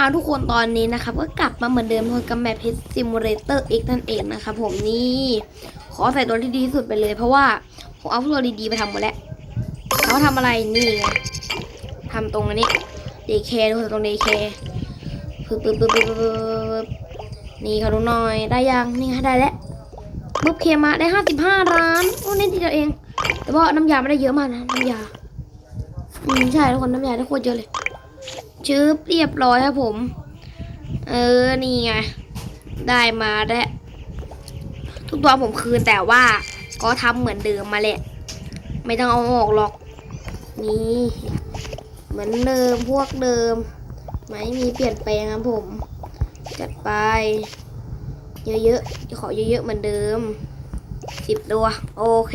อาทุกคนตอนนี้นะครับ ก็กลับมาเหมือนเดิมกับแมปเพชรซิมูเลเตอร์ X นั่นเองนะครับผมนี่ขอใส่ตัวที่ดีที่สุดไปเลย เพราะว่าผมเอาพวกตัวดีๆไปทำหมดแล้วเขาทำอะไรนี่ไงทำตรงอันนี้เดเคทุกคนตรงเดเคปึ๊บปึ๊บปึ๊บปึ๊บปึ๊บนี่เขาดูหน่อยได้ยังนี่ไงได้แล้วปุ๊บเคมาได้ห้าสิบห้าล้านโอ้เน้นทีเดียวเอง แต่ว่าน้ำยาไม่ได้เยอะมากนะน้ำยาอืมใช่ทุกคนน้ำยาได้โคตรเยอะเลย ชืบเรียบร้อยครับผม เออ นี่ไง ได้มาแล้ว ทุกตัวผมคืนแต่ว่าก็ทำเหมือนเดิมมาแหละ ไม่ต้องเอาออกหรอก นี่ เหมือนเดิมพวกเดิม ไม่มีเปลี่ยนแปลงครับผม จัดไป เยอะๆ ขอเยอะๆเหมือนเดิมสิบตัว โอเค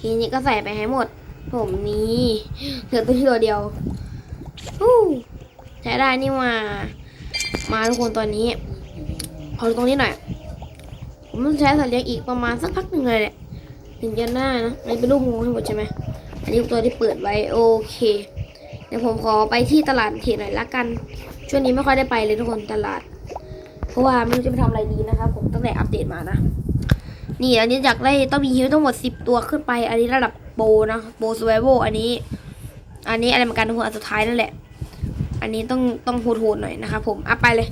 ทีนี้ก็ใส่ไปให้หมด ผมนี่เหลือตัวที่ตัวเดียวฮู้ ใช้ได้นี่มา มาทุกคนตอนนี้เอตรงนี้หน่อย ผมต้องใช้สัตว์เลี้ยงอีกประมาณสักพักหนึ่งเลยแหละถึงจะหน้านะอันนี้เป็นรูปงูให้งหมดใช่ไหมอันนี้ตัวที่เปิดไว้โอเค เดี๋ยวผมขอไปที่ตลาดเทหน่อยละกัน ช่วงนี้ไม่ค่อยได้ไปเลยทุกคนตลาด เพราะว่าไม่รู้จะไปทำอะไรดีนะครับ ผมตั้งแต่อัปเดตมานะ นี่อันนี้อยากได้ต้องมีฮิวทั้งหมด 10 ตัวขึ้นไป อันนี้ระดับโบนะโบสไวโวอันนี้ อันนี้อะไรเหมือนกันทุกคนอันสุดท้ายนั่นแหละ อันนี้ต้องต้องโหดๆหน่อยนะครับผมอะไปเลย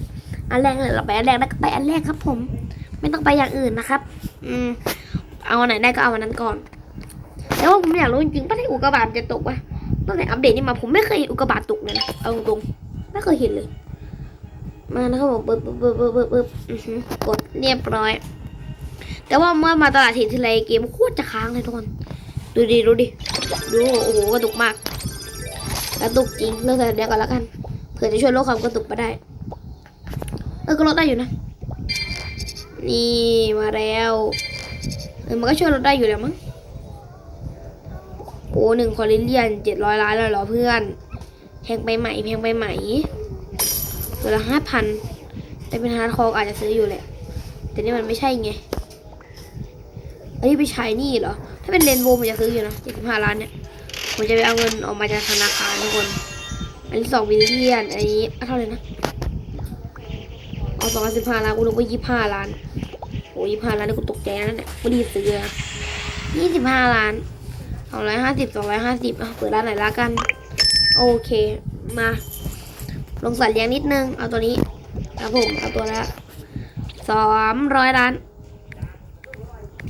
อันแรกเลยเราไปอันแรกแล้วก็ไปอันแรกครับ ผม ไม่ต้องไปอย่างอื่นนะครับ อืม เอาอันไหนได้ก็เอาอันนั้นก่อนแต่ว่าผมอยากรู้จริงๆว่าที่อุกกาบาตจะตกวะตั้งแต่อัปเดตนี่มาผมไม่เคยเห็นอุกกาบาตตกเลยนะเอาตรงๆไม่เคยเห็นเลย มานะครับผมปึ๊บปึ๊บปึ๊บปึ๊บปึ๊บปึ๊บกดเรียบร้อย แต่ว่าเมื่อมาตลาดเห็นทีไรเกมโคตรจะค้างเลยทุกคนดูดิดูดิดูโอ้โหกระตุกมากกระตุกจริงเลิกใส่เดียวก่อนแล้วกัน ผื่อจะช่วยลดความกระตุกมาได้ เออก็ลดได้อยู่นะ นี่มาแล้วเออมันก็ช่วยลดได้อยู่แล้วมั้งโอ้หนึ่งคอลิเลียนเจ็ดร้อยล้านแล้วเหรอเพื่อนแพงไปไหม่แพงไปไหมตัวละห้าพันแต่เป็นฮาร์ดคอร์อาจจะซื้ออยู่แหละ แต่นี่มันไม่ใช่ไงอันนี้ไปใช้นี่เหรอ ถ้าเป็นเรนโบว์ผมจะซื้ออยู่นะเจ็ดสิบห้าล้านเนี่ยผมจะไปเอาเงินออกมาจากธนาคารทุกคน อันนี้สองมิลเลียน อันนี้เท่าไหร่นะเอาสองสิบห้าล้านกูนึกว่ายี่ห้าล้านโอ้ยี่ห้าล้านนี่กูตกใจแล้วเนี่ยกูรีซื้อยี่สิบห้าล้านสองร้อยห้าสิบสองร้อยห้าสิบอะเปิดร้านไหนละกัน โอเค มา ลงสัตว์เลี้ยงนิดนึง เอาตัวนี้ครับผมเอาตัวละสามร้อยล้าน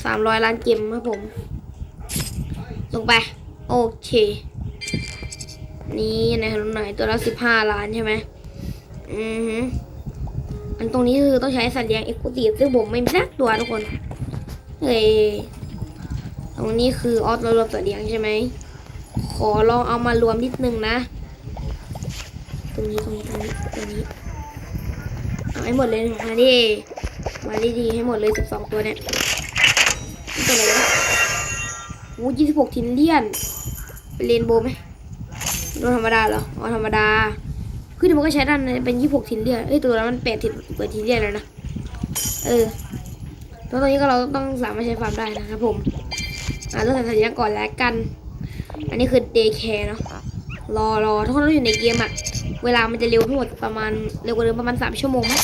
สามร้อยล้านเกมครับผม ลงไป โอเค นี่นะครับหน่อยตัวละสิบห้าล้านใช่ไหมอือฮึอันตรงนี้คือต้องใช้สัตว์เลี้ยงเอ็กซ์คลูซีฟซึ่งผมไม่มีสักตัวทุกคนเฮ้ยตรงนี้คือออสเรารวมสัตว์เลี้ยงใช่ไหมขอลองเอามารวมนิดนึงนะ ตรงนี้ตรงนี้ตรงนี้ตรงนี้เอาให้หมดเลยมาดิมาดีๆให้หมดเลยสิบสองตัวเนี่ยนี่ตัวอะไรวะโอ้ยี่สิบหกทินเลียนเป็นเรนโบว์ไหม โดนธรรมดาเหรออ๋อธรรมดาคือเดี๋ยวมันก็ใช้ด้านเป็นยี่หกทินเลียนเอ้ยตัวนั้นมันแปดทินเปิดทินเลียนแล้วนะ เออแล้วตอนนี้ก็เราต้องสามารถใช้ฟาร์มได้นะครับผมอ่าเรื่องสัญญาก่อนแล้วกัน อันนี้คือเดย์แคร์เนาะ รอรอถ้าคนเราอยู่ในเกมอะเวลามันจะเร็วทั้งหมดประมาณเร็วกว่าเดิมประมาณสามชั่วโมงไหม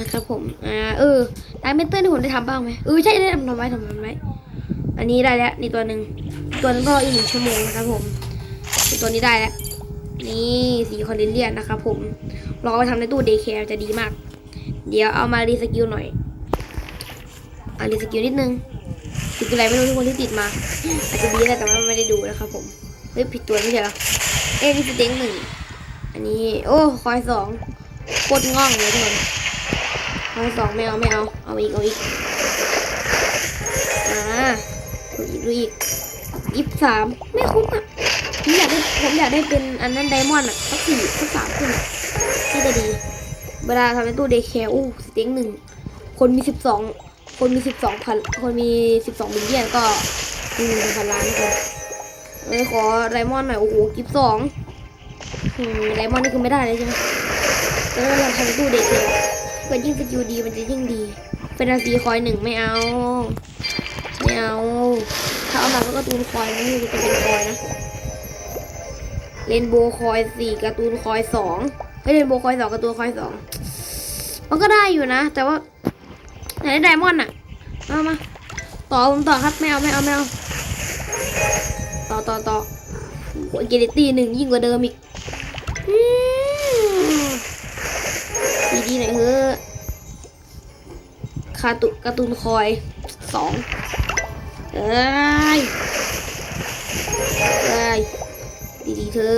นะครับผม อ่า เออได้เมนเตอร์ที่ผมได้ทำบ้างไหมเออใช่ได้ทำทำไว้ทำไว้ อันนี้ได้แล้วนี่ตัวหนึ่งตัวนึงก็อีกหนึ่งชั่วโมงนะครับผมอ ตัวนี้ได้แล้วนี่สีคอนเดนเลียนนะครับผมลองไปทำในตู้เดย์แคร์จะดีมาก เดี๋ยวเอามารีสกิลหน่อยอารีสกิลนิดนึงสกิลอะไรไม่รู้ทุกคนที่ติดมา อาจจะดีแหละแต่ว่าไม่ได้ดูนะครับผมเฮ้ยผิดตัวไม่ใช่เหรอเอ้ยนี่สเต็งหนึ่งอันนี้ โอ้คอยสองโคตรง่องเลยทุกคนคอยสองไม่เอาไม่เอาเอาอีกเอาอีกอ่าดูอีกดูอีกยี่สิบสามไม่คุ้มอะ ผมอยากได้ผมอยากได้เป็นอันนั้นไดมอนด์อะสักสี่สักสามขึ้นอะน่าจะดี เวลาทำในตู้เดย์แคร์อู้สเต็งหนึ่งคนมีสิบสองคนมีสิบสองพันคนมีสิบสองบิลเลียนก็หนึ่งพันล้านคนเออขอไดมอนด์หน่อยโอ้โหกิฟสองไดมอนด์นี่คือไม่ได้เลยใช่ไหมแล้วเราทำตู้เด็กเลยเกิดยิ่งสกิลดีมันจะยิ่งดีเฟนตาซีคอยหนึ่งไม่เอาไม่เอาถ้าเอามาก็การ์ตูนคอยนะนี่จะเป็นคอยนะ เรนโบว์คอยสี่การ์ตูนคอยสองสฮ้ยเรนโบว์คอยสองกับตัวคอยสองมันก็ได้อยู่นะ แต่ว่าไหนไดมอนด์อะมามาต่อผมต่อครับไม่เอาไม่เอาไม่เอาต่อต่อต่อโอ้ยเกลิตี้หนึ่งยิ่งกว่าเดิมอีกดีดีหน่อยเฮ้อะคาตุการ์ตูนคอยสองเอ้ย ธอ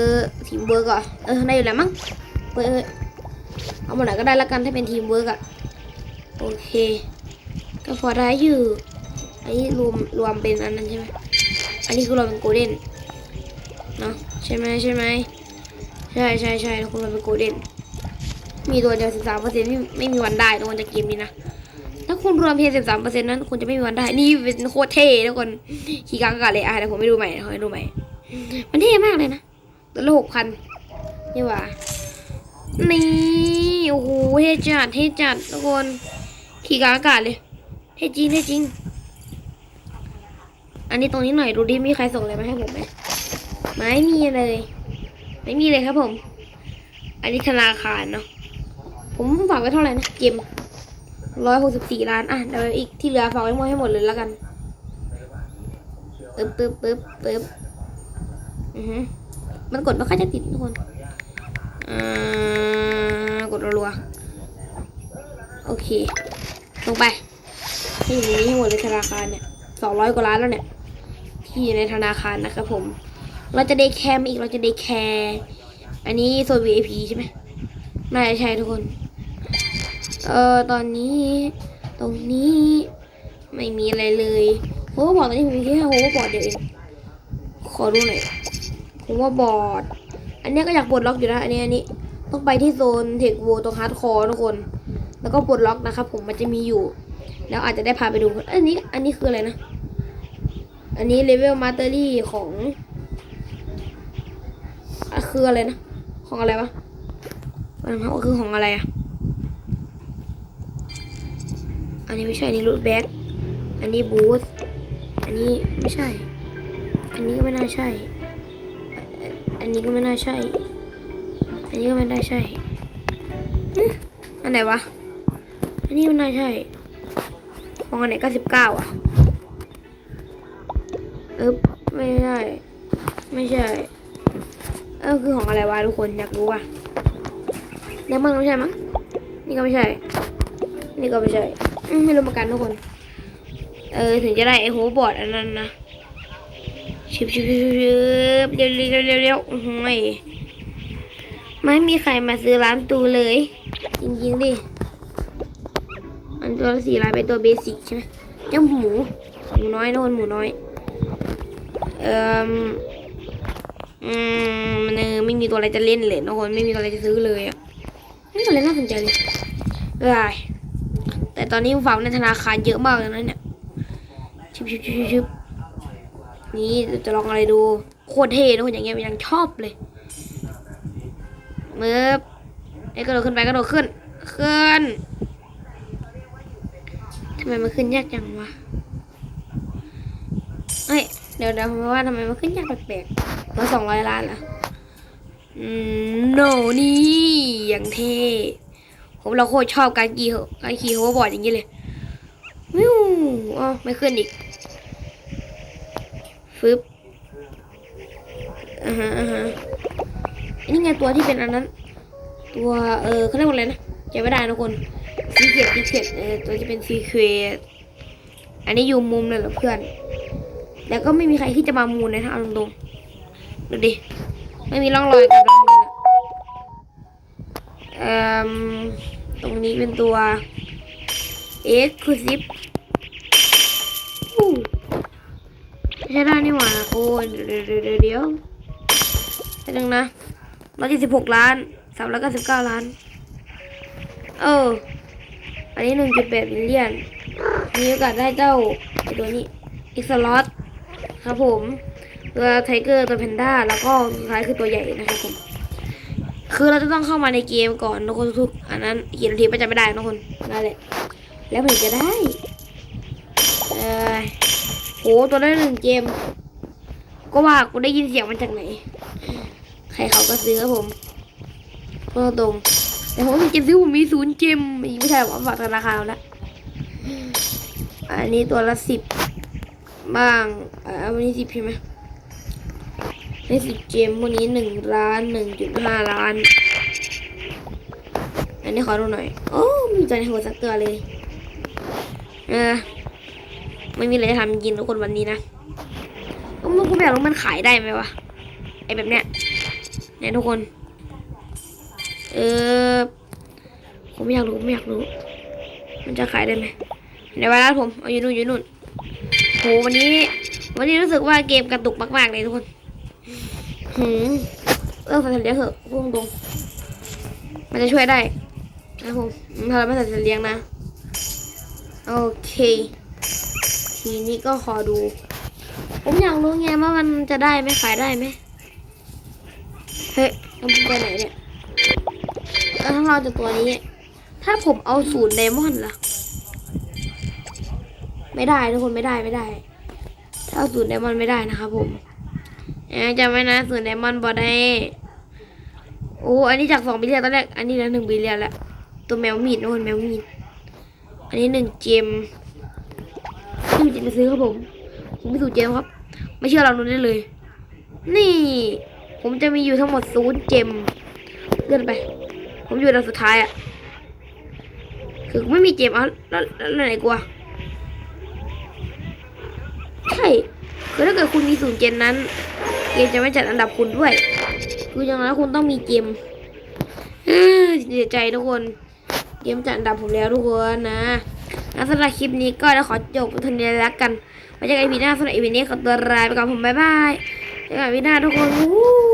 ทีมเวิร์กอะเออได้อยู่แล้วมั้งเฮ้ยเฮ้ยเอาหมาไหนก็ได้ละกันถ้าเป็นทีมเวิร์กอะโอเคก็พอได้อยู่อันนี้รวมรวมเป็นอันนั้นใช่ไหมอันนี้คือรวมเป็นโกลเด้นเนาะใช่ไหมใช่ไหมใช่ใช่ใช่ทุกคนรวมเป็นโกลเด้นมีตัวเดียวสิบสามเปอร์เซ็นต์ไม่ไม่มีวันได้ทุกคนจะเกมนี้นะถ้าคุณรวมเพียงสิบสามเปอร์เซ็นต์นั้นคุณจะไม่มีวันได้นี่เป็นโคตรเท่ทุกคนขี่กางกาศเลยอะเดี๋ยวผมไปดูใหม่ขอให้ดูใหม่มันเท่มากเลยนะ ตัวละหกพันนี่หว่านี่โอ้โหเท่จัดเท่จัดทุกคนขี่กลางอากาศเลยเท่จริงเท่จริง อันนี้ตรงนี้หน่อยดูดิมีใครส่งอะไรมาให้ผมไหมไม่มีเลย ไม่มีเลยครับผม อันนี้ธนาคารเนาะผมฝากไว้เท่าไหร่นะเกมร้อยหกสิบสี่ล้านอะเดี๋ยวอีกที่เหลือฝากไว้หมดให้หมดเลยแล้วกันปึ๊บปึ๊บปึ๊บปึ๊บอือฮึ มันกดไม่ค่อยจะติดทุกคนกดรัวๆโอเค ลงไปที่อยู่ในนี้ให้หมดเลยธนาคารเนี่ยสองร้อยกว่าล้านแล้วเนี่ย ที่อยู่ในธนาคารนะครับผม เราจะได้แคมอีกเราจะได้แคร์อันนี้โซน VIP ใช่ไหมน่าจะใช่ทุกคน เออตอนนี้ ตรงนี้ไม่มีอะไรเลยโฮเวอร์บอร์ดตอนนี้ผมมีแค่โฮเวอร์บอร์ดเดียวเองขอดูหน่อย โฮเวอร์บอดอันนี้ก็อยากปลดล็อกอยู่นะ อันนี้อันนี้ต้องไปที่โซนเทคโวตรงฮาร์ดคอร์ทุกคน แล้วก็ปลดล็อกนะครับ ผมมันจะมีอยู่ แล้วอาจจะได้พาไปดู อันนี้ อันนี้คืออะไรนะ อันนี้เลเวลมาสเตอรี่ของอะคืออะไรนะ ของอะไรวะมันคือของอะไรอะ อันนี้ไม่ใช่ อันนี้รูทแบ็กอันนี้บูธอันนี้ไม่ใช่ อันนี้ก็ไม่น่าใช่ อันนี้ก็ไม่น่าใช่ อันนี้ก็ไม่น่าใช่ อันไหนวะ อันนี้ม่น่าใช่ ของอันไหนก็สิบเก้าอะเออไม่ใช่ ไม่ใช่ เออคือของอะไรวะทุกคนอยากรู้ว่ะแล้วมันไม่ใช่มั้ง นี่ก็ไม่ใช่ นี่ก็ไม่ใช่ ไม่รู้เหมือนกันทุกคน เออถึงจะได้ไอ้โฮบอร์ดอันนั้นนะ ชิบชิบชิบชิบเร็วเร็วเร็วเร็วโอ้โหยไม่มีใครมาซื้อร้านตูเลย จริงๆดิอันตัวละสี่ร้อยเป็นตัวเบสิกใช่ไหมเจ้าหมู หมูน้อยนะคนหมูน้อย เอ่ออืมมันเออไม่มีตัวอะไรจะเล่นเลยนะคนไม่มีตัวอะไรจะซื้อเลยอะไม่มีอะไรน่าสนใจเลยเอ้ยแต่ตอนนี้ฝากในธนาคารเยอะมากเลยนะเนี่ยชิบชิบชิบชิบชิบ นี่จะลองอะไรดูโคตรเท่ทุกคนอย่างเงี้ยยังชอบเลยเมื่อไอ้กระโดดขึ้นไปกระโดดขึ้นขึ้นทำไมมันขึ้นยากจังวะเฮ้ยเดี๋ยวเดี๋ยวผมว่าทำไมมันขึ้นยากแปลกๆมาสองร้อยล้านละอืมโนนี่อย่างเท่ผมเราโคตรชอบการขี่เหอการขี่โฮอร์บอร์ดอย่างนี้เลยวิวอ๋อไม่ขึ้นอีก ฟึบอ่าฮะอ่าฮะอันนี้ไงตัวที่เป็นอันนั้น ตัวเออเขาเรียกว่าอะไรนะจำไม่ได้นะคนซีเคดซีเคดเออตัวที่เป็นซีเคดอันนี้อยู่มุมเลยเหรอเพื่อน แล้วก็ไม่มีใครที่จะมามูลเลยนะเอาตรงๆดูดิไม่มีร่องรอยการลงมูลอะเอ่อตรงนี้เป็นตัว exclusive อู้ไม่ ใช่ได้นี่หว่าโอ้ยเดี๋ยวเดี๋ยวเดี๋ยวเดี๋ยวแป๊บนึงนะร้อยเจ็ดสิบหกล้านสามร้อยเก้าสิบเก้าล้าน เออ อันนี้หนึ่งจุดแปดมิลเลียน มีโอกาสได้เจ้าไอตัวนี้อิสลอตครับผมตัวไทเกอร์ตัวแพนด้าแล้วก็สุดท้ายคือตัวใหญ่นะครับผมคือเราจะต้องเข้ามาในเกมก่อนทุกคนทุกอันนั้นกี่นาทีไม่จำไม่ได้ทุกคนนั่นแหละแล้วถึงจะได้ โหตัวได้หนึ่งเกม ก็ว่ากูได้ยินเสียงมันจากไหน ใครเขาก็ซื้อครับผมพูดตรงแต่ผมมีเจมซื้อผมมีศูนย์เจมอีกไม่ใช่หรอกฝากธนาคารเอาละอันนี้ตัวละสิบบ้างอ่าวันนี้สิบใช่ไหมได้สิบเจมพวกนี้หนึ่งล้านหนึ่งจุดห้าล้าน อันนี้ขอดูหน่อย โอ้มีใจในหัวสักตัวเลยเออ ไม่มีอะไรจะทำกินทุกคนวันนี้นะก็มันก็แบบว่ามันขายได้ไหมวะไอแบบเนี้ยเนี่ยทุกคน เออผมไม่อยากรู้ไม่อยากรู้ มันจะขายได้ไหมในเวลาผมเอาอยู่นู่นอยู่นู่นโหวันนี้ วันนี้รู้สึกว่าเกมกระตุกมากๆเลยทุกคนหืมเออใส่เลี้ยงเถอะพุ่งตรงมันจะช่วยได้นะผมถ้าเราไม่ใส่เลี้ยงนะ โอเค ทีนี้ก็ขอดู ผมอยากรู้ไงว่ามันจะได้ไหมขายได้ไหมเฮ้ยเราไปไหนเนี่ยแล้วถ้าเราจะตัวนี้ ถ้าผมเอาศูนย์ไดมอนล่ะ ไม่ได้ทุกคนไม่ได้ไม่ได้ ถ้าเอาศูนย์ไดมอนไม่ได้นะครับผมจำไว้นะศูนย์ไดมอนบอได้โอ้อันนี้จากสองบิลเลียนตอนแรกอันนี้เหลือหนึ่งบิลเลียนแล้วตัวแมวมีดทุกคนแมวมีดอันนี้หนึ่งเจม ที่มีเจมจะซื้อครับผมผมไม่ถูกเจมครับ ไม่เชื่อเราดูได้เลย นี่ ผมจะมีอยู่ทั้งหมดศูนย์เจมเลื่อนไป ผมอยู่ดับสุดท้ายอะคือไม่มีเจมเอาแล้วแล้วแล้วไหนกลัวใช่คือถ้าเกิดคุณมีศูนย์เจมนั้น เกมจะไม่จัดอันดับคุณด้วย คืออย่างนั้นคุณต้องมีเจมเอ้อเสียใจทุกคน เกมจัดอันดับผมแล้วทุกคนนะ แล้วสำหรับคลิปนี้ก็จะขอจบเท่านี้แล้วกันไว้เจอกันอีพีหน้าสำหรับอีพีนี้ขอตัวลาไปก่อนผมบ๊ายบายเจอกันอีพีหน้าทุกคนวู้